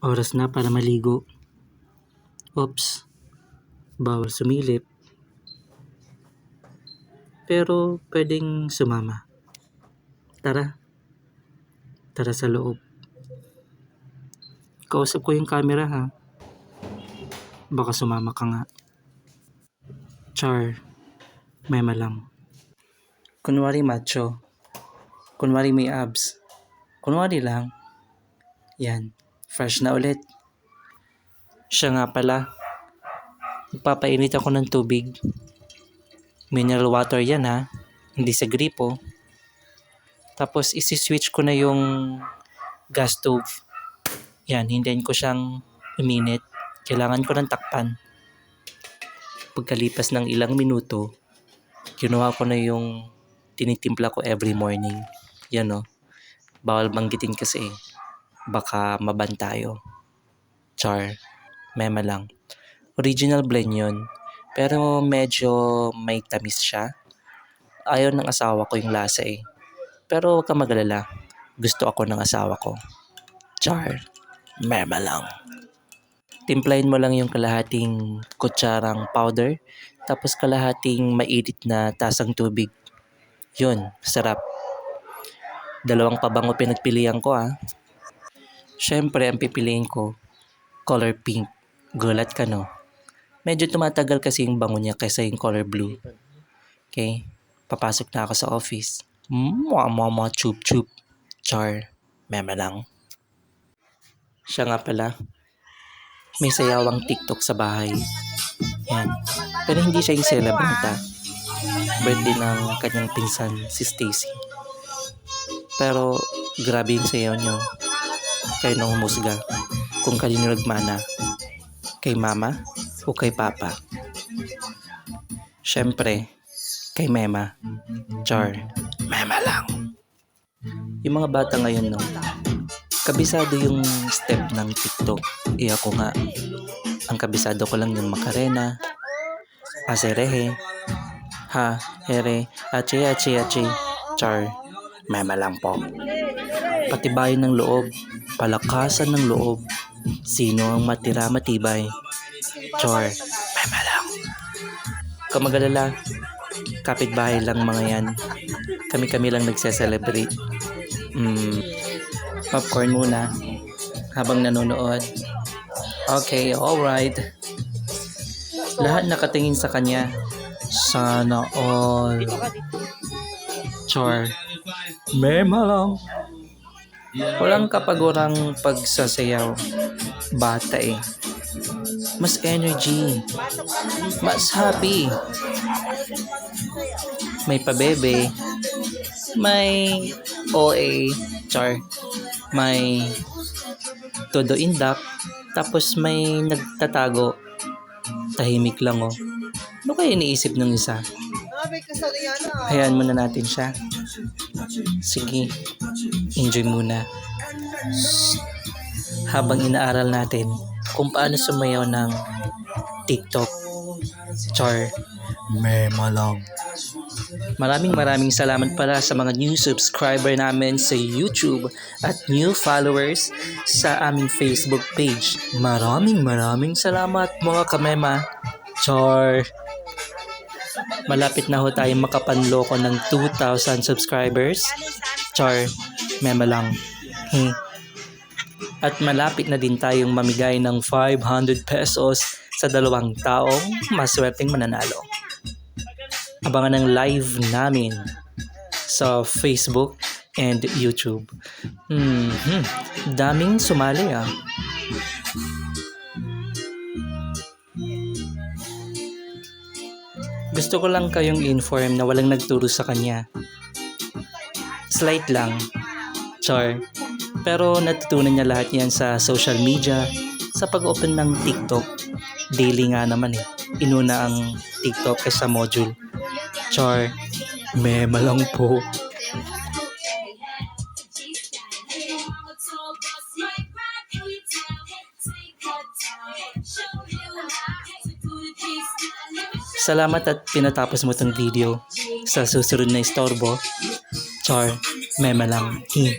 Oras na para maligo. Oops. Bawal sumilip. Pero pwedeng sumama. Tara. Tara sa loob. Kausap ko yung camera ha. Baka sumama ka nga. Char. Mema lang. Kunwari macho. Kunwari may abs. Kunwari lang. Yan. Fresh na ulit. Siya nga pala. Magpapainit ako ng tubig. Mineral water yan ha. Hindi sa gripo. Tapos isi-switch ko na yung gas stove. Yan, hintayin ko siyang uminit. Kailangan ko ng takpan. Pagkalipas ng ilang minuto, ginawa ko na yung tinitimpla ko every morning. Yan o. Bawal banggitin kasi. Baka maban tayo. Char. Mema lang. Original blend yun. Pero medyo may tamis siya. Ayaw ng asawa ko yung lasa eh. Pero huwag kang magalala. Gusto ako ng asawa ko. Char. Mema lang. Timplahin mo lang yung kalahating kutsarang powder. Tapos kalahating mainit na tasang tubig. Yun, sarap. Dalawang pabango pinagpilian ko ah. Siyempre, ang pipiliin ko, color pink. Gulat ka no? Medyo tumatagal kasi yung bango niya kaysa yung color blue. Okay? Papasok na ako sa office. Mwa mwa mwa chup chup. Char. Mema lang. Siya nga pala. May sayawang TikTok sa bahay. Yan. Pero hindi siya yung celebrant ah. Birthday ng kanyang pinsan, si Stacy. Pero grabe yung sayaw nyo. Kayo nang humusga kung kanino nagmana. Kay mama o kay papa. Siyempre, kay Mema. Char. Mema lang. Yung mga bata ngayon, no, kabisado yung step ng TikTok. Eh ako nga, ang kabisado ko lang yung Macarena, Aserehe, Ha, Ere, Ache, Ache, Ache, Char. Mema lang po. Patibayan ng loob, palakasan ng loob. Sino ang matira matibay? Char. Mema lang. Kamagalala, kapitbahay lang mga yan. Kami-kami lang nagse-celebrate. Mm, popcorn muna habang nanonood. Okay, alright. Lahat nakatingin sa kanya. Sana all. Char. Mema lang. Walang kapagurang pagsasayaw. Bata eh. Mas energy. Mas happy. May pabebe. May OA. Char. May todo indak. Tapos may nagtatago. Tahimik lang oh. Ano kaya iniisip ng isa? Hayaan muna natin siya. Sige, enjoy muna. Habang inaaral natin kung paano sumayaw ng TikTok. Char. Mema lang. Maraming maraming salamat pala sa mga new subscriber namin sa YouTube at new followers sa aming Facebook page. Maraming maraming salamat mga kamema. Char. Malapit na ho tayong makapanloko ng 2,000 subscribers. Char, mema lang. Hmm. At malapit na din tayong mamigay ng 500 pesos sa dalawang taong maswerteng mananalo. Abangan ang live namin sa Facebook and YouTube. Hmm, daming sumali ah. Gusto ko lang kayong inform na walang nagturo sa kanya. Slight lang. Char. Pero natutunan niya lahat yan sa social media, sa pag-open ng TikTok. Daily nga naman eh. Inuna ang TikTok kaysa module. Char. Mema lang po. Salamat at pinatapos mo tong video. Sa susunod na istorbo, Char, mema lang. Hmm.